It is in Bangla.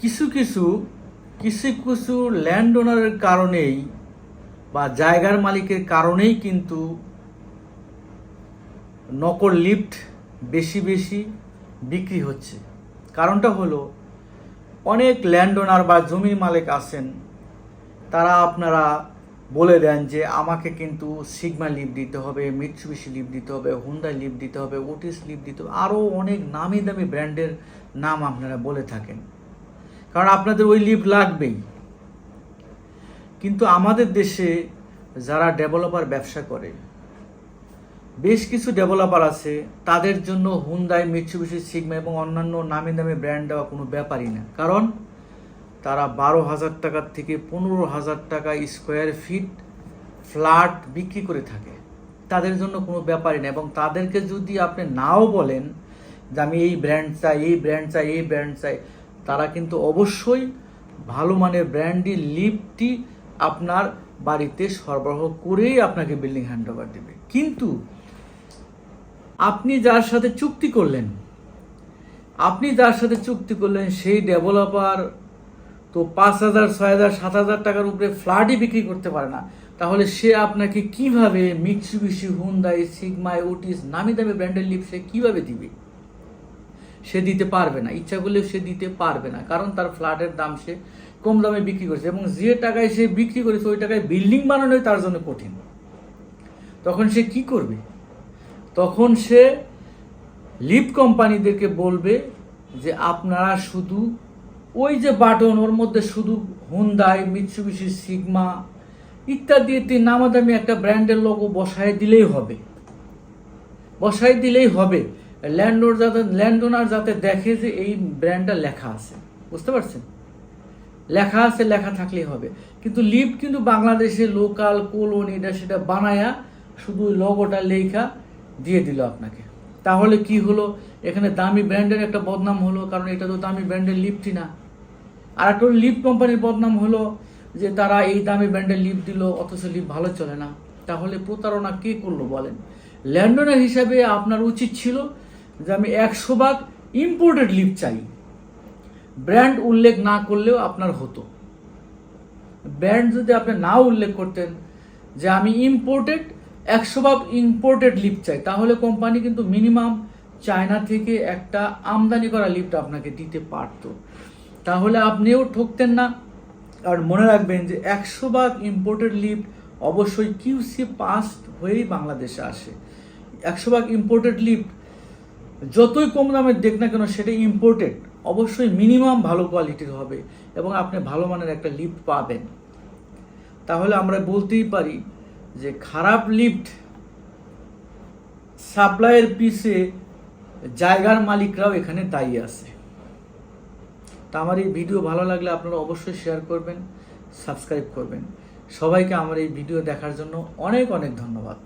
কিছু কিছু কিছু কিছু ল্যান্ড ওনারের কারণেই বা জায়গার মালিকের কারণেই কিন্তু নকল লিফট বেশি বেশি বিক্রি হচ্ছে। কারণটা হলো, অনেক ল্যান্ড ওনার বা জমির মালিক আছেন, তারা আপনারা বলে দেন যে আমাকে কিন্তু সিগমা লিফট দিতে হবে মিৎসুবিশি লিফট দিতে হবে হুন্ডা লিফট দিতে হবে ওটিস লিফট দিতে হবে আরও অনেক নামি দামি ব্র্যান্ডের নাম আপনারা বলে থাকেন। কারণ আপনাদের ওই লিভ লাগবেই। কিন্তু আমাদের দেশে যারা ডেভেলপার ব্যবসা করে, বেশ কিছু ডেভেলপার আছে, তাদের জন্য হুন্দাই মিৎসুবিশি সিগমা এবং অন্যান্য নামি দামি ব্র্যান্ড দেওয়া কোনো ব্যাপারই না। কারণ তারা বারো হাজার টাকার থেকে পনেরো হাজার টাকা স্কোয়ার ফিট ফ্ল্যাট বিক্রি করে থাকে। তাদের জন্য কোনো ব্যাপারই না এবং তাদেরকে যদি আপনি নাও বলেন যে আমি এই ব্র্যান্ড চাই, এই ব্র্যান্ড চাই, এই ব্র্যান্ড চাই তারা কিন্তু অবশ্যই ভালো মানের ব্র্যান্ডি লিফটটি আপনার বাড়িতে সরবরাহ করেই আপনাকে বিল্ডিং হ্যান্ড ওভার দেবে। কিন্তু আপনি যার সাথে চুক্তি করলেন, আপনি যার সাথে চুক্তি করলেন সেই ডেভেলপার তো পাঁচ হাজার, ছয় হাজার, সাত হাজার টাকার উপরে ফ্ল্যাটই বিক্রি করতে পারে না। তাহলে সে আপনাকে কীভাবে মিক্সিবিশি হুন্দাই সিগমাই, ওটিস নামি দামি ব্র্যান্ডের লিপ সে কীভাবে দিবে? সে দিতে পারবে না। ইচ্ছা করলেও সে দিতে পারবে না। কারণ তার ফ্ল্যাটের দাম সে কম দামে বিক্রি করেছে এবং যে টাকায় সে বিক্রি করেছে, ওই টাকায় বিল্ডিং বানানোই তার জন্য কঠিন। তখন সে কি করবে? তখন সে লিপ কোম্পানিদেরকে বলবে যে, আপনারা শুধু ওই যে বাটন, ওর মধ্যে শুধু হুন্দাই মিৎসুবিশি সিগমা ইত্যাদি ইত্যাদি নামাদামি একটা ব্র্যান্ডের লোগো বসায় দিলেই হবে। বসায় দিলেই হবে। ল্যান্ডওর যাতে ল্যান্ডওনার যাতে দেখে যে এই ব্র্যান্ডটা লেখা আছে। বুঝতে পারছেন? লেখা আছে, লেখা থাকলেই হবে। কিন্তু লিফট কিন্তু বাংলাদেশে লোকাল কোলন এটা সেটা বানায়া শুধু লগোটা লেখা দিয়ে দিল আপনাকে। তাহলে কি হলো? এখানে দামি ব্র্যান্ডের একটা বদনাম হলো, কারণ এটা তো দামি ব্র্যান্ডের লিফটই না। আর একটা লিফট কোম্পানির বদনাম হলো যে তারা এই দামি ব্র্যান্ডের লিফট দিল, অথচ লিফট ভালো চলে না। তাহলে প্রতারণা কে করল বলেন? ল্যান্ডনের হিসাবে আপনার উচিত ছিল যে আমি একশো ভাগ ইম্পোর্টেড লিফট চাই। ব্র্যান্ড উল্লেখ না করলেও আপনার হতো। ব্র্যান্ড যদি আপনি না উল্লেখ করতেন যে আমি ইম্পোর্টেড একশো ভাগ ইম্পোর্টেড লিফট চাই, তাহলে কোম্পানি কিন্তু মিনিমাম চায়না থেকে একটা আমদানি করা লিফট আপনাকে দিতে পারতো। তাহলে আপনিও ঠকতেন না। আর মনে রাখবেন যে একশো ভাগ ইম্পোর্টেড লিফট অবশ্যই কিউসি পাস হয়েই বাংলাদেশে আসে। একশো ভাগ ইম্পোর্টেড লিফট যতই কম দামের দেখ না কেন সেটা ইম্পোর্টেড অবশ্যই মিনিমাম ভালো কোয়ালিটির হবে এবং আপনি ভালো মানের একটা লিফট পাবেন। তাহলে আমরা বলতেই পারি যে খারাপ লিফট সাপ্লাইয়ের পিছে জায়গার মালিকরাও এখানে দায়ী আছে। তা আমার এই ভিডিও ভালো লাগলে আপনারা অবশ্যই শেয়ার করবেন সাবস্ক্রাইব করবেন। সবাইকে আমার এই ভিডিও দেখার জন্য অনেক অনেক ধন্যবাদ।